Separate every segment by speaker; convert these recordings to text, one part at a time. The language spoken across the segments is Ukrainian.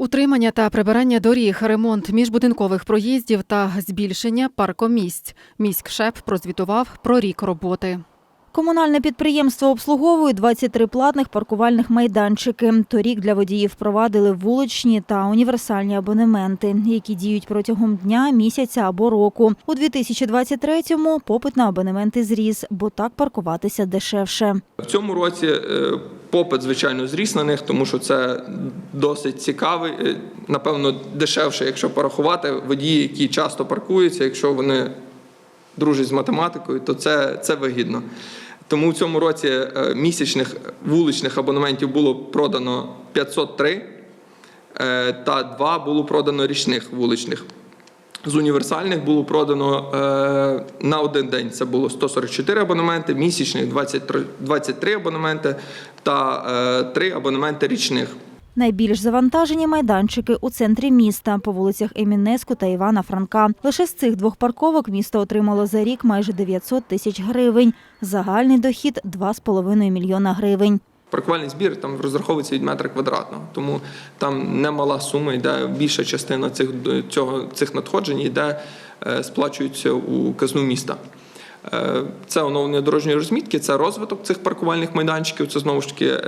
Speaker 1: Утримання та прибирання доріг, ремонт міжбудинкових проїздів та збільшення паркомісць. Міськшеп прозвітував про рік роботи.
Speaker 2: Комунальне підприємство обслуговує 23 платних паркувальних майданчики. Торік для водіїв впровадили вуличні та універсальні абонементи, які діють протягом дня, місяця або року. У 2023-му попит на абонементи зріс, бо так паркуватися дешевше.
Speaker 3: В цьому році е, попит, звичайно, зріс на них, тому що це досить цікавий, е, напевно, дешевше, якщо порахувати водії, які часто паркуються, якщо вони дружать з математикою, то це, це вигідно. Тому в цьому році е, місячних вуличних абонементів було продано 503, е, та два було продано річних вуличних. З універсальних було продано е, на один день. Це було 144 абонементи, місячних 23, 23 абонементи та е, 3 абонементи річних.
Speaker 2: Найбільш завантажені майданчики у центрі міста по вулицях Емінеску та Івана Франка. Лише з цих двох парковок місто отримало за рік майже 900 тисяч гривень. Загальний дохід 2,5 мільйона гривень.
Speaker 3: Паркувальний збір там розраховується від метра квадратного, тому там немала сума, йде більша частина цих цього цих надходжень йде, е, сплачується у казну міста. Е, Це оновлення дорожньої розмітки, це розвиток цих паркувальних майданчиків. Це знову ж таки е,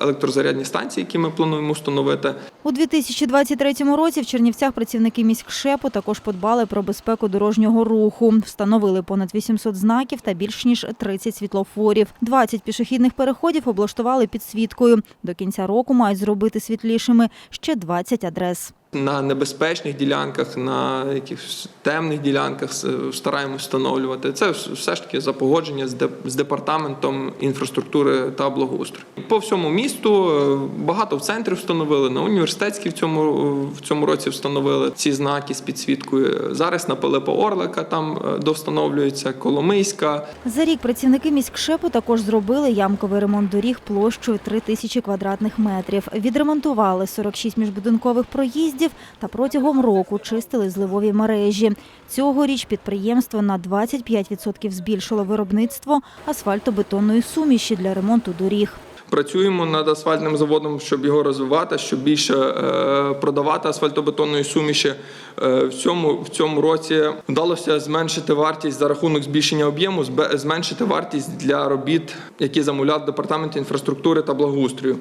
Speaker 3: електрозарядні станції, які ми плануємо встановити.
Speaker 2: У 2023 році в Чернівцях працівники міськшепу також подбали про безпеку дорожнього руху. Встановили понад 800 знаків та більш ніж 30 світлофорів. 20 пішохідних переходів облаштували підсвіткою. До кінця року мають зробити світлішими ще 20 адрес.
Speaker 3: На небезпечних ділянках, на якихось темних ділянках стараємось встановлювати. Це все ж таки за погодження з департаментом інфраструктури та благоустрою. По всьому місту е, багато в центрі встановили, на університетській в цьому в цьому році встановили ці знаки з підсвіткою. Зараз на Пилипа Орлика там е, довстановлюється Коломийська.
Speaker 2: За рік працівники міськшепу також зробили ямковий ремонт доріг площею 3 тисячі квадратних метрів. Відремонтували 46 міжбудинкових проїздів та протягом року чистили зливові мережі. Цьогоріч підприємство на 25% збільшило виробництво асфальтобетонної суміші для ремонту доріг.
Speaker 3: Працюємо над асфальтним заводом, щоб його розвивати, щоб більше е, продавати асфальтобетонної суміші. Е, в цьому в цьому році вдалося зменшити вартість за рахунок збільшення об'єму, зменшити вартість для робіт, які замовляв департамент інфраструктури та благоустрою.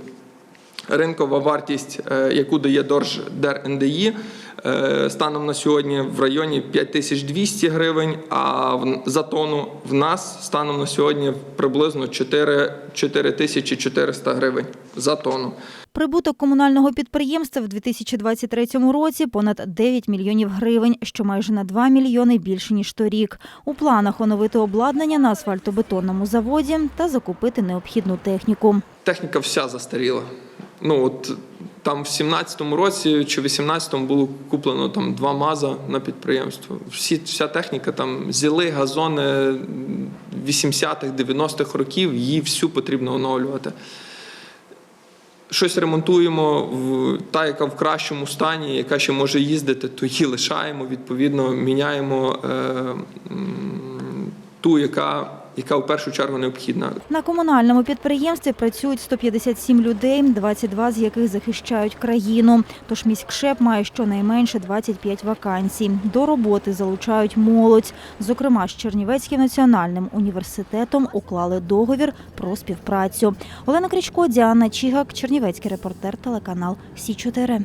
Speaker 3: Ринкова вартість, е, яку дає ДоржДРНДІ, е, станом на сьогодні в районі 5200 гривень, а за тонну в нас станом на сьогодні приблизно 4 4400 гривень за тонну.
Speaker 2: Прибуток комунального підприємства в 2023 році понад 9 мільйонів гривень, що майже на 2 мільйони більше ніж торік. У планах оновити обладнання на асфальтобетонному заводі та закупити необхідну техніку.
Speaker 3: Техніка вся застаріла. Ну от там в 17-му році чи в 18-му було куплено там два маза на підприємство. Всі, вся техніка там зіли, газони 80-х, 90-х років, її всю потрібно оновлювати. Щось ремонтуємо, та, яка в кращому стані, яка ще може їздити, то її лишаємо, відповідно, міняємо е, ту, яка, яка в першу чергу необхідна.
Speaker 2: На комунальному підприємстві працюють 157 людей, 22 з яких захищають країну. Тож міськшеп має щонайменше 25 вакансій. До роботи залучають молодь. Зокрема, з Чернівецьким національним університетом уклали договір про співпрацю. Олена Крічко, Діана Чігак, Чернівецький репортер, телеканал Сі 4